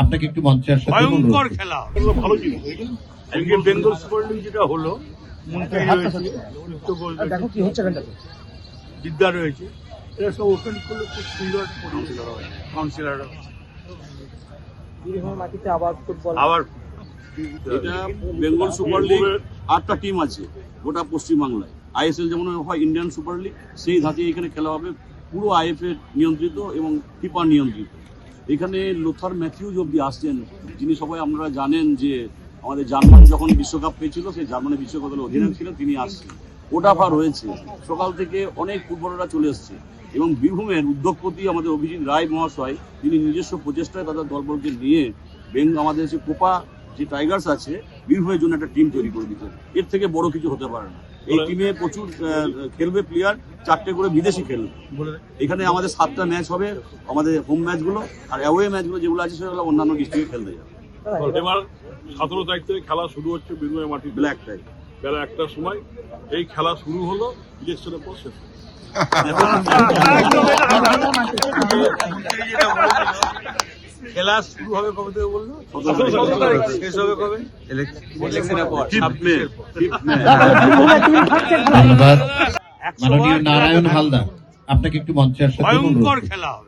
আপনাকে একটু মঞ্চে জন্য ভয়ঙ্কর খেলা। ভালো জিনিস। আজকে বেঙ্গল সুপার লিগ যেটা হলো মন্ত্রী রয়েছে দেখো কি হচ্ছে বিদ্যা রয়েছে। এরা সব ওপেন করলে খুব সুন্দর কাউন্সিলর হয় মাটিতে আবার ফুটবল আবার এটা বেঙ্গল সুপার লিগ আটটা টিম আছে গোটা পশ্চিমবাংলায়। আইএসএল যেমন হয় ইন্ডিয়ান সুপার লিগ সেই ধাঁচে এখানে খেলা হবে। পুরো আইএফ এর নিয়ন্ত্রিত এবং ফিফা নিয়ন্ত্রিত। এখানে লোথার ম্যাথিউজ অব্দি আসছেন, যিনি সবাই আপনারা জানেন যে আমাদের জার্মান যখন বিশ্বকাপ পেয়েছিল সেই জার্মানি বিশ্বকাপ দলের অধিনায়ক ছিলেন, তিনি আসছেন। ওটাফা রয়েছে সকাল থেকে অনেক ফুটবলাররা চলে এসছে এবং বীরভূমের উদ্যোগপতি আমাদের অভিজিৎ রায় মহাশয়, তিনি নিজস্ব প্রচেষ্টায় তাদের দলবলকে নিয়ে বেঙ্গ আমাদের যে কোপা, যে টাইগার্স আছে, বীরভূমের জন্য একটা টিম তৈরি করে দিতে এর থেকে বড় কিছু হতে পারে না। এই টিমে প্রচুর আহ, খেলবে প্লেয়ার চারটে করে বিদেশি খেলবে। এখানে আমাদের সাতটা ম্যাচ হবে আমাদের হোম ম্যাচগুলো আর অ্যাওয়ে ম্যাচগুলো যেগুলো আছে সেগুলো অন্যান্য ডিস্ট্রিক্টে খেলতে যাবে। এবার সতেরো তারিখ থেকে খেলা শুরু হচ্ছে বীরভূমের মাটি ব্ল্যাক টাইপ বেলা একটার সময় এই খেলা শুরু হলো ইলেকশনের পর শেষ। হলো। খেলা শুরু হবে কবে থেকে বলল? শেষ হবে কবে। ধন্যবাদ মাননীয় নারায়ণ হালদার আপনাকে একটু মঞ্চে আসতে ভয়ঙ্কর খেলা হবে।